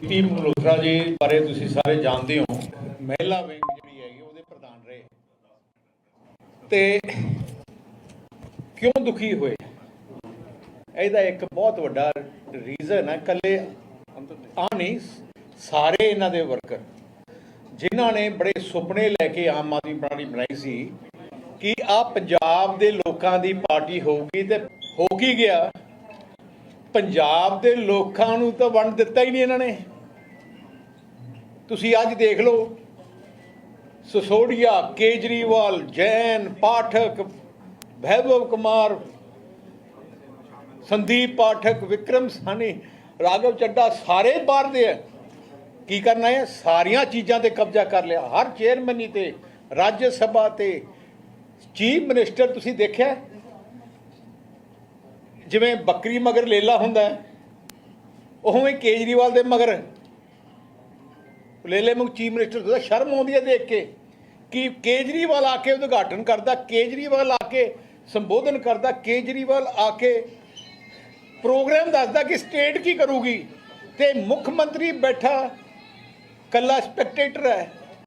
T Malhotra ਜੀ ਬਾਰੇ ਤੁਸੀਂ ਸਾਰੇ ਜਾਣਦੇ ਹੋ। ਮਹਿਲਾ ਵਿੰਗ ਜਿਹੜੀ ਹੈਗੀ, ਉਹਦੇ ਪ੍ਰਧਾਨ ਰਹੇ। ਤੇ ਕਿਉਂ ਦੁਖੀ ਹੋਏ? ਇਹਦਾ ਇੱਕ ਬਹੁਤ ਵੱਡਾ ਰੀਜ਼ਨ ਹੈ ਕੱਲੇ ਆ ਨਹੀਂ, ਸਾਰੇ ਇਹਨਾਂ ਦੇ ਵਰਕਰ ਜਿਨ੍ਹਾਂ ਨੇ ਬੜੇ ਸੁਪਨੇ ਲੈ ਕੇ ਆਮ ਆਦਮੀ ਪਾਰਟੀ ਬਣਾਈ ਸੀ ਕਿ ਆ ਪੰਜਾਬ ਦੇ ਲੋਕਾਂ ਦੀ ਪਾਰਟੀ ਹੋਊਗੀ ਤੇ ਹੋ ਕੀ ਗਿਆ ਪੰਜਾਬ ਦੇ ਲੋਕਾਂ ਨੂੰ ਤਾਂ ਵੰਡ ਦਿੱਤਾ ਹੀ ਨਹੀਂ ਇਹਨਾਂ ਨੇ। ਤੁਸੀਂ ਅੱਜ ਦੇਖ ਲਓ, ਸਸੋੜੀਆ, ਕੇਜਰੀਵਾਲ, ਜੈਨ, ਪਾਠਕ, ਵੈਭਵ ਕੁਮਾਰ, ਸੰਦੀਪ ਪਾਠਕ, ਵਿਕਰਮ ਸਾਨੀ ਰਾਘਵ ਚੱਡਾ, ਸਾਰੇ ਬਾਹਰ ਦੇ ਹੈ ਕੀ ਕਰਨਾ ਹੈ? ਸਾਰੀਆਂ ਚੀਜ਼ਾਂ ਤੇ ਕਬਜ਼ਾ ਕਰ ਲਿਆ। ਹਰ ਚੇਅਰਮੈਨੀ ਤੇ, ਰਾਜ ਸਭਾ ਤੇ, ਚੀਫ ਮਿਨਿਸਟਰ ਤੁਸੀਂ ਦੇਖਿਆ? ਜਿਵੇਂ ਬੱਕਰੀ ਮਗਰ ਲੇਲਾ ਹੁੰਦਾ ਉਵੇਂ ਕੇਜਰੀਵਾਲ ਦੇ ਮਗਰ ਲੇਲੇ ਮੁਖ ਚੀਫ ਮਿਨਿਸਟਰ ਦਾ ਸ਼ਰਮ ਆਉਂਦੀ ਹੈ ਦੇਖ ਕੇ ਕਿ ਕੇਜਰੀਵਾਲ ਆ ਕੇ ਉਦਘਾਟਨ ਕਰਦਾ, ਕੇਜਰੀਵਾਲ ਆ ਕੇ ਸੰਬੋਧਨ ਕਰਦਾ, ਕੇਜਰੀਵਾਲ ਆ ਕੇ ਪ੍ਰੋਗਰਾਮ ਦੱਸਦਾ ਕਿ ਸਟੇਟ ਕੀ ਕਰੂਗੀ ਤੇ ਮੁੱਖ ਮੰਤਰੀ ਬੈਠਾ, ਕੱਲਾ ਸਪੈਕਟੇਟਰ ਹੈ।